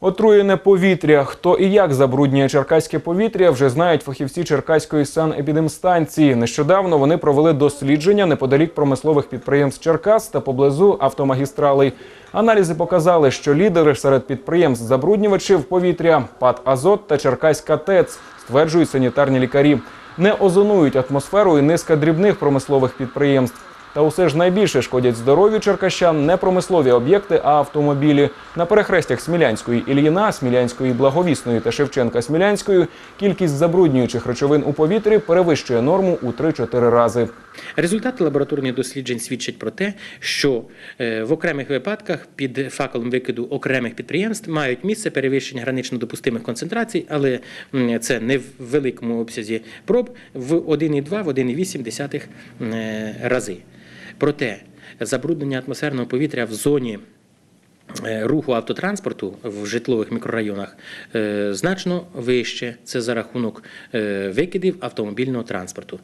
Отруєне повітря. Хто і як забруднює черкаське повітря, вже знають фахівці Черкаської санепідемстанції. Нещодавно вони провели дослідження неподалік промислових підприємств Черкас та поблизу автомагістралей. Аналізи показали, що лідери серед підприємств забруднювачів повітря ПАД Азот та Черкаська ТЕЦ, стверджують санітарні лікарі. Не озонують атмосферу і низка дрібних промислових підприємств. Та усе ж найбільше шкодять здоров'ю черкащан не промислові об'єкти, а автомобілі. На перехрестях Смілянської Ільїна, Смілянської Благовісної та Шевченка Смілянської кількість забруднюючих речовин у повітрі перевищує норму у 3-4 рази. Результати лабораторних досліджень свідчать про те, що е, в окремих випадках під факелом викиду окремих підприємств мають місце перевищення гранично допустимих концентрацій, але це не в великому обсязі проб в 1,2 в 1,8 е, рази. Проте забруднення атмосферного повітря в зоні е, руху автотранспорту в житлових мікрорайонах е, значно вище. Це за рахунок е, викидів автомобільного транспорту.